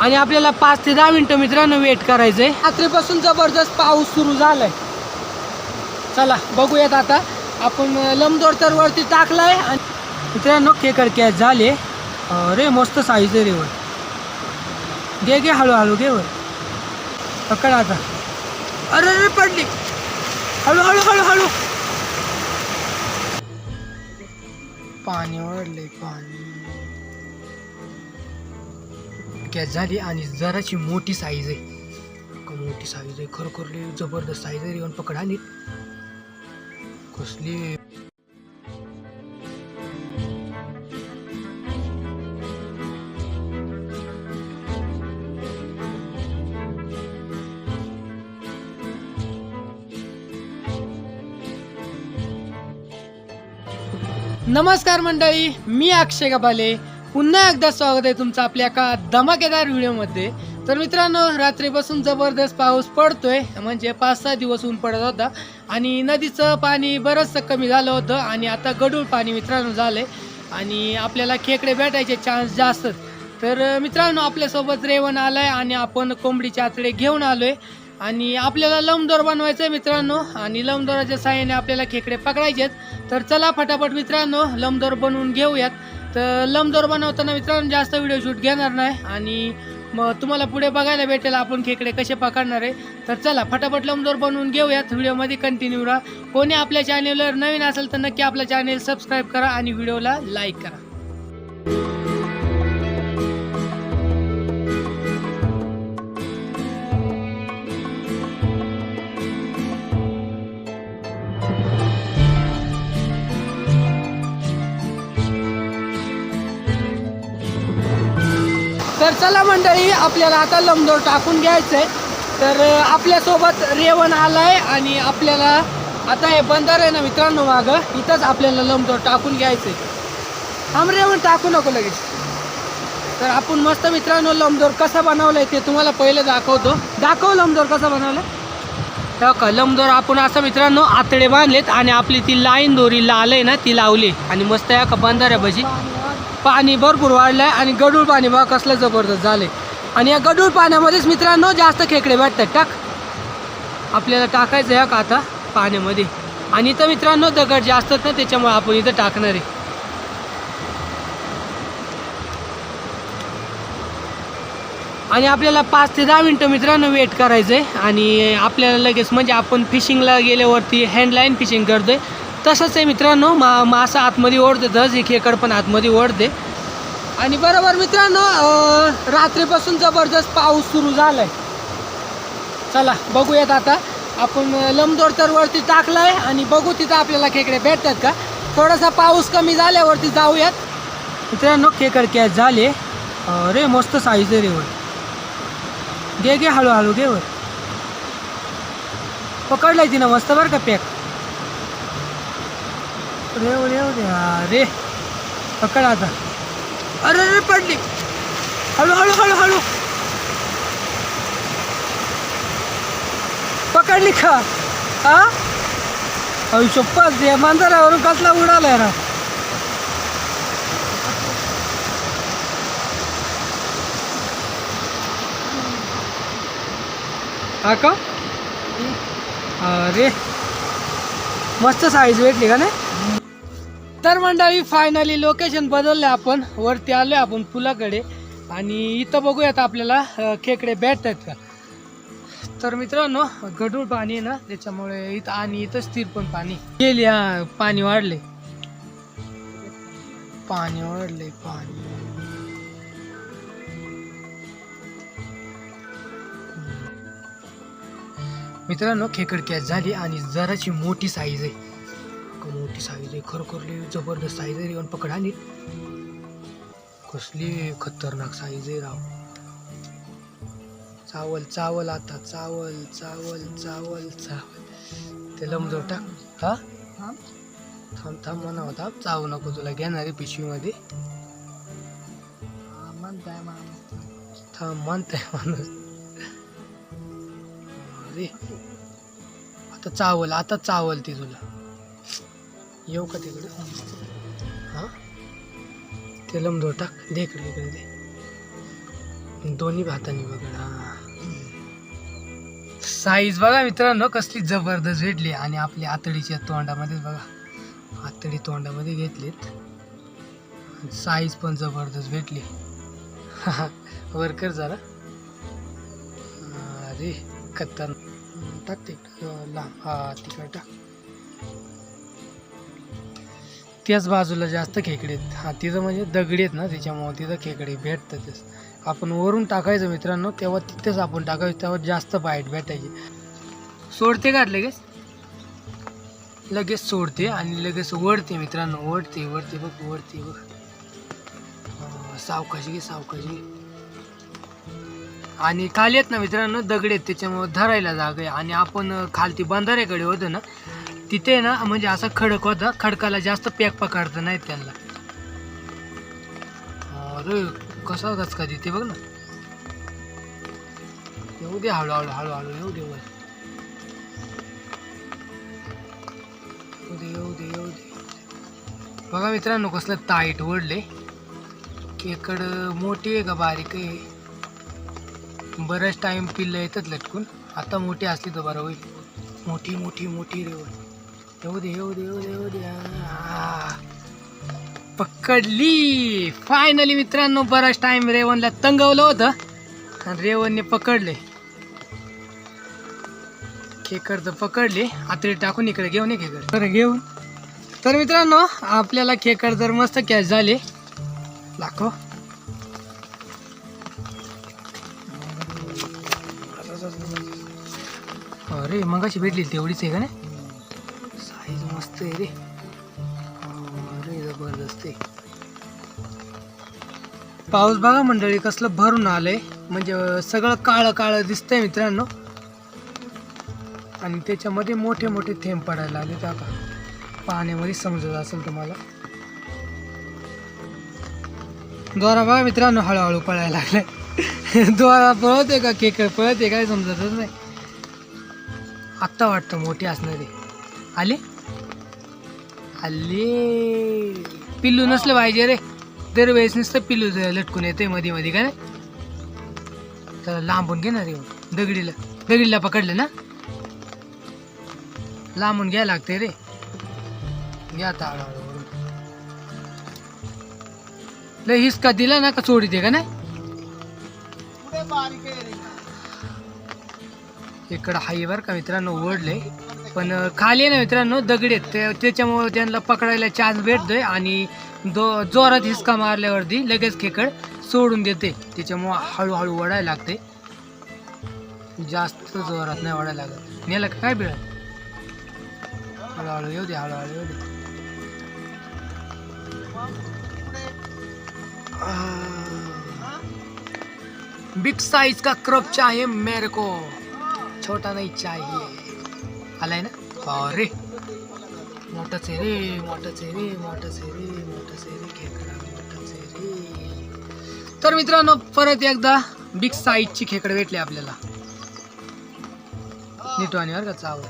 आणि आपल्याला पाच ते दहा मिनिटं मित्रांनो वेट करायचं आहे रात्रीपासून जबरदस्त पाऊस सुरू झालाय. चला बघूयात आता. आपण लमदोर तर वरती टाकलाय आणि मित्रांनो केकर कॅच झाले अरे मस्त साईज आहे रेवर घे घे हळूहळू घे वर पकड आता. अरे अरे पडली. हळूहळू हळूहळू. पाणी वाढले पाणी. कॅच झाली आणि जराची मोठी साईज आहे. का मोठी साईज आहे. खरोखर जबरदस्त साईज आहे येऊन पकड आणि कसली नमस्कार मंडळी मी अक्षय गबाले. पुन्हा एकदा स्वागत आहे तुमचं आपल्या एका धमाकेदार व्हिडिओमध्ये. तर मित्रांनो रात्रीपासून जबरदस्त पाऊस पडतोय. म्हणजे पाच सहा दिवस ऊन पडत होता. आणि नदीचं पाणी बरंचसं कमी झालं होतं. आणि आता गडूळ पाणी मित्रांनो झालंय. आणि आपल्याला खेकडे भेटायचे चान्स जास्त. तर मित्रांनो आपल्यासोबत रेवण आलाय आणि आपण कोंबडीचे आतडे घेऊन आलोय. आणि आपल्याला लमदोर बनवायचं आहे मित्रांनो. आणि लमदोराच्या साह्याने आपल्याला खेकडे पकडायचे आहेत तर चला फटाफट मित्रांनो लमदोर बनवून घेऊयात. तर लमदोर बनवताना मित्रांनो जास्त व्हिडिओ शूट घेणार नाही. आणि मग तुम्हाला पुढे बघायला भेटेल आपण खेकडे कसे पकडणार आहे. तर चला फटाफट लमदोर बनवून घेऊयात. व्हिडिओमध्ये कंटिन्यू राहा. कोणी आपल्या चॅनेलवर नवीन असेल तर नक्की आपल्या चॅनेल सबस्क्राईब करा आणि व्हिडिओला लाईक करा. तर चला मंडळी आपल्याला आता लमदोर टाकून घ्यायचंय. तर आपल्यासोबत रेवण आलाय आणि आपल्याला आता हे बंदर आहे ना मित्रांनो मागं इथंच आपल्याला लमदोर टाकून घ्यायचंय. थांब रेवण टाकू नको लगेच. तर आपण मस्त मित्रांनो लमदोर कसा बनवलाय ते तुम्हाला पहिलं दाखवतो. दाखव लमदोर कसा बनवलाय. तेव्हा का लमदोर आपण असं मित्रांनो आतडे बांधलेत आणि आपली ती लाईन दोरी लाल आहे ना ती लावली. आणि मस्त या का बंदर आहे भजी पाणी भरपूर वाढलंय आणि गडूळ पाणी बघा कसलं जबरदस्त झाले आणि या गडूळ पाण्यामध्येच मित्रांनो जास्त खेकडे भेटतात टाक. आपल्याला टाकायचं आहे का आता पाण्यामध्ये. आणि इथं मित्रांनो दगड जास्त ना त्याच्यामुळे आपण इथं टाकणार आहे. आणि आपल्याला पाच ते दहा मिनटं मित्रांनो वेट करायचं आहे आणि आपल्याला लगेच म्हणजे आपण फिशिंगला गेल्यावरती हँडलाईन फिशिंग करतोय. तसंच आहे मित्रांनो मा मासा आतमध्ये ओढतेतच एक खेकड पण आतमध्ये ओढते. आणि बरोबर मित्रांनो रात्रीपासून जबरदस्त पाऊस सुरू झालाय. चला बघूयात आता. आपण अं, लमदोर तर वरती टाकलाय आणि बघू तिथं आपल्याला खेकडे भेटतात का? थोडासा पाऊस कमी झाल्यावरती जाऊयात. मित्रांनो खेकड कॅच झाले. अरे मस्त साईज आहे रे वर घे घे हळूहळू घे वर पकडलाय तिनं मस्त बरं का पॅक रेव रेव रे. अरे पकड आता. अरे अरे पडली. हळू हळू हळू हळू. पकडली खा. हा? दे मांजरावरून कसला उडाला ना हा का? अरे. मस्त साईज भेटली का नाही? तर मंडळी फायनली लोकेशन बदललं आपण. वरती आलोय आपण पुलाकडे. आणि इथं बघूयात आपल्याला खेकडे भेटतात का? तर मित्रांनो गढूळ पाणी आहे ना त्याच्यामुळे इथं आणि इथं स्थिर पण पाणी. गेली हा पाणी वाढले. पाणी वाढले पाणी. मित्रांनो खेकड कॅच झाली आणि जराची मोठी साईज आहे. मोठी साईज आहे खरोखर लई जबरदस्त साईज आहे येऊन पकड आणि. कसली खतरनाक साईज आहे राव. चावल चावल आता चावल चावल चावल चावल. ते लमजोर टाक. हा? थांब थांब म्हणा होता. चावू नको तुला घेणार पिशवीमध्ये. थांब म्हणताय माणूस. अरे. आता चावल आता चावल ती तुला. येऊ का तिकडे हां? ते लमदोर टाक दे इकडे इकडे दे. दोन्ही भातांनी बघा साईज बघा मित्रांनो कसली जबरदस्त भेटली. आणि आपली आतडीच्या तोंडामध्येच बघा. आतडी तोंडामध्ये घेतलीत. साईज पण जबरदस्त भेटली. वर्कर जरा अरे कत्तन टाक तिकडं लांब. हा तिकडं टाक. त्याच बाजूला जास्त खेकडे आहेत. हा तिथं म्हणजे दगडी आहेत ना त्याच्यामुळं तिथं खेकडे भेटतं तेच आपण वरून टाकायचं मित्रांनो तेव्हा तिथेच आपण टाकायचं तेव्हा जास्त बाईट भेटायची. सोडते का लगेच? लगेच सोडते आणि लगेच वडते मित्रांनो वडते वडते बघ वडते बघ. सावकाशी घे सावकाशी आणि खाली आहेत ना मित्रांनो दगड आहेत त्याच्यामुळं धरायला जागा आहे. आणि आपण खालती बंधाऱ्याकडे होतो ना तिथे ना म्हणजे असा खडक होता खडकाला जास्त पॅक पकडतं नाही त्यांना. अरे कसा गचका तिथे बघ ना. येऊ दे हळूहळू हळूहळू येऊ दे वर. येऊ दे येऊ दे येऊ दे. बघा मित्रांनो कसलं ताईट ओढले केकड मोठी आहे का बारीक आहे? बराच टाइम पिल्लं येतात लटकून. आता मोठी असली तर बरं होईल. मोठी मोठी मोठी रेवण येऊ दे येऊ दे येऊ दे येऊ दे. पकडली. फायनली मित्रांनो बराच टाइम रेवनला तंगवलं होतं. आणि रेवनने पकडले. खेकर तर पकडले. आतडी टाकून इकडे घेऊन खेकर. तर घेऊन. तर मित्रांनो आपल्याला खेकड जर मस्त कॅच झाले. दाखव. अरे मगाशी भेटली तेवढीच आहे का नाही? साईज मस्त आहे रे. अरे जबरदस्त आहे. पाऊस बघा मंडळी कसलं भरून आलंय. म्हणजे सगळं काळं काळं दिसतंय मित्रांनो. आणि त्याच्यामध्ये मोठे मोठे थेंब पडायला लागले आता. पाण्यामध्ये समजत असेल तुम्हाला. द्वारा बघा मित्रांनो हळूहळू पळायला लागलाय द्वारा पळत का केक पळते काय समजतच नाही. आत्ता वाटतं मोठी असणार. आहे आले? हल्ले. पिल्लू नसलं पाहिजे रे. दरवेळेस नुसतं पिल्लू लटकून येते मध्ये मध्ये काय तर लांबून घे ना रे दगडीला दगडीला पकडलं ना? लांबून घ्यायला लागते रे. घ्या आता हळूहळू. हिसका दिला ना का चोडी दे का नाही? इकडं हाय बर का मित्रांनो ओढले पण खाली आहे ना मित्रांनो दगड आहेत. ते- त्याच्यामुळे त्यांना पकडायला चान्स भेटतोय आणि दो जोरात हिसका मारल्यावरती लगेच खेकड सोडून देते. त्याच्यामुळं हळूहळू वडायला लागते. जास्त जोरात नाही वडायला लागत. नेलं काय बिळ? हळूहळू येऊ दे हळूहळू येऊ दे. बिग साइज का क्रप चाहिए मेरे को? छोटा नहीं चाहिए. आलाय ना? अरे! मोठाच आहे रे मोठं आहे रे मोठाच आहे रे आहे रे खेकडा मोठाच आहे रे तर मित्रांनो परत एकदा बिग साईजची खेकडे भेटली आपल्याला. नीटवाणी बरं का चाव.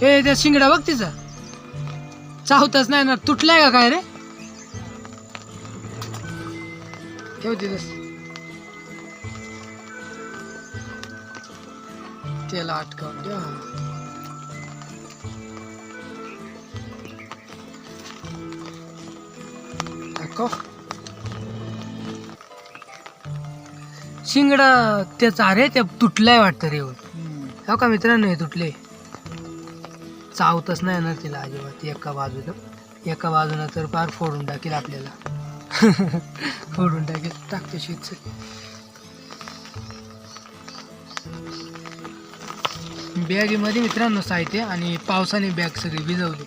हे त्या शिंगडा बघ तिचा. चावतच नाही ना तुटलाय का काय रे? ठेव तिथंच त्याला अटकावून द्या. दाखव शिंगडा त्याचा अरे ते तुटलाय वाटतं रे हो का मित्रांनो हे तुटले. चावतच नाही येणार तिला अजिबात एका बाजूनं. एका बाजूनं तर फार फोडून टाकेल आपल्याला. फोडून टाकेल टाकते शीत बॅगेमध्ये मित्रांनो साहित्य आणि पावसाने बॅग सगळी भिजवली.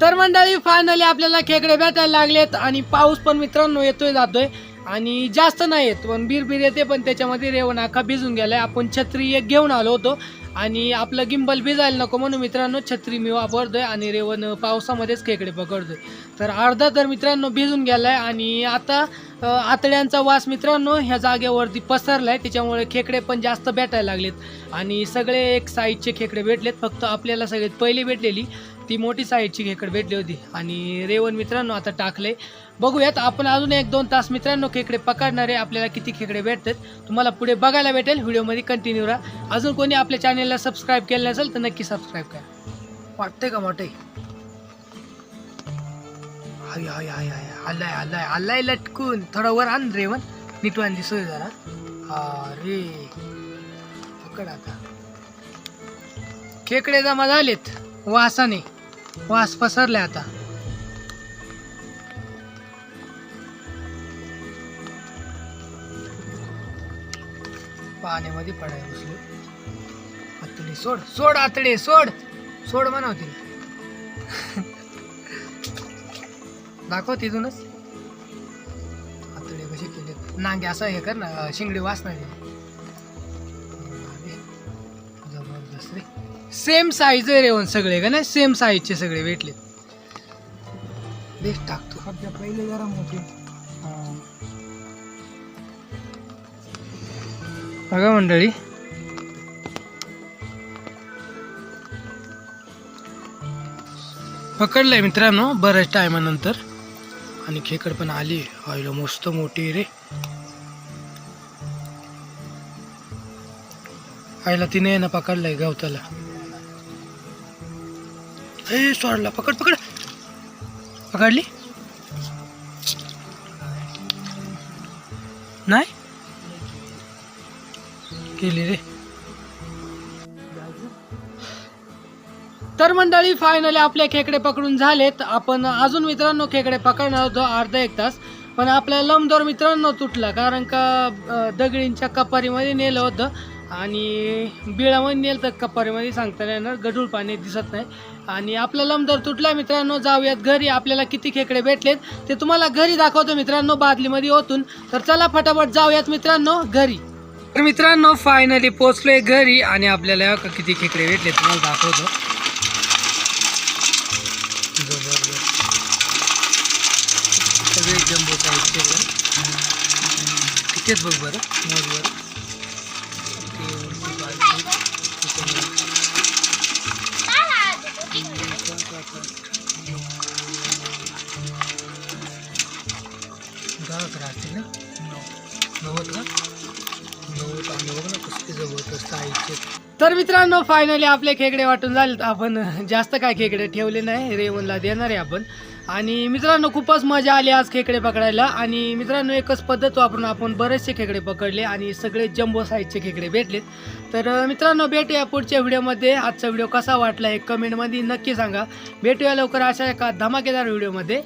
तर मंडळी फायनली आपल्याला खेकडे भेटायला लागलेत आणि पाऊस पण मित्रांनो येतोय जातोय. आणि जास्त नाही येत पण बिरबीर येते पण त्याच्यामध्ये रेवण आखा भिजून गेलाय. आपण छत्री एक घेऊन आलो होतो आणि आपलं गिंबल भिजायला नको म्हणून मित्रांनो छत्री मी वापरतोय आणि रेवण पावसामध्येच खेकडे पकडतोय. तर अर्धा तर मित्रांनो भिजून गेलाय आणि आता आतड्यांचा वास मित्रांनो ह्या जागेवरती पसरलाय. त्याच्यामुळे खेकडे पण जास्त भेटायला लागलेत. आणि सगळे एक साईजचे खेकडे भेटलेत. फक्त आपल्याला सगळ्यात पहिली भेटलेली. ती मोठी साईजची खेकड भेटली होती. आणि रेवण मित्रांनो आता टाकले बघूयात आपण अजून एक दोन तास मित्रांनो खेकडे पकडणार आहे आपल्याला किती खेकडे भेटतात. तुम्हाला पुढे बघायला भेटेल. व्हिडिओमध्ये कंटिन्यू राहा. अजून कोणी आपल्या चॅनेलला सबस्क्राईब केलं नसेल तर नक्की सबस्क्राईब करा. वाटतंय का मोठे हाय हाय हाय हाय. आलाय आलाय आलाय लटकून. थोडा वर आण रेवण. नीटवान दिसतोय जरा. अरे पकड आता. खेकडे जमा झालेत. वासाने. वास पसरले आता. पाण्यामध्ये पडाय बसलो. आतडे सोड सोड आतडे सोड. सोड म्हणावतील. दाखव तिथूनच. आतडे कसे केले? नांगे असं हे कर ना शिंगडी वाचणार सेम साईज रे येऊन सगळे का नाही? सेम साईजचे सगळे भेटले. देख टाकतो. पहिले गरम होते. बघा मंडळी. पकडलंय मित्रांनो बऱ्याच टायमानंतर. आणि खेकड पण आली. आईला मस्त मोठी रे. आईला तिने ना पकडलाय गवताला. ए सोडला. पकड पकड. पकडली? नाही? केली रे. तर मंडळी फायनली आपले खेकडे पकडून झालेत. आपण अजून मित्रांनो खेकडे पकडणार होतो अर्धा एक तास. पण आपल्या लंबदोर मित्रांनो तुटला कारण का दगडींच्या कपारीमध्ये नेलं होतं. आणि बिळामध्ये नेल तर कपारीमध्ये सांगता येणार गढूळ पाणी दिसत नाही. आणि आपला लमदर तुटला मित्रांनो जाऊयात घरी. आपल्याला किती खेकडे भेटलेत ते तुम्हाला घरी दाखवतो मित्रांनो बादलीमध्ये ओतून. तर चला फटाफट जाऊयात मित्रांनो घरी. तर मित्रांनो फायनली पोचलोय घरी आणि आपल्याला का किती खेकडे भेटले तुम्हाला दाखवतो. जबरदस्त. सगळे जम्बो कितीच बघ बरं मोज बरं बघ जबरदस्त आईचे तर मित्रांनो फायनली आपले खेकडे वाटून झालेत आपण जास्त काय खेकडे ठेवले नाही रेवनला देणार आहे आपण. आणि मित्रांनो खूपच मजा आली आज खेकडे पकडायला. आणि मित्रांनो एकच पद्धत वापरून आपण बरेचसे खेकडे पकडले आणि सगळे जम्बो साईजचे खेकडे भेटलेत. तर मित्रांनो भेटूया पुढच्या व्हिडिओमध्ये. आजचा व्हिडिओ कसा वाटला हे कमेंटमध्ये नक्की सांगा. भेटूया लवकर अशा एका धमाकेदार व्हिडिओमध्ये.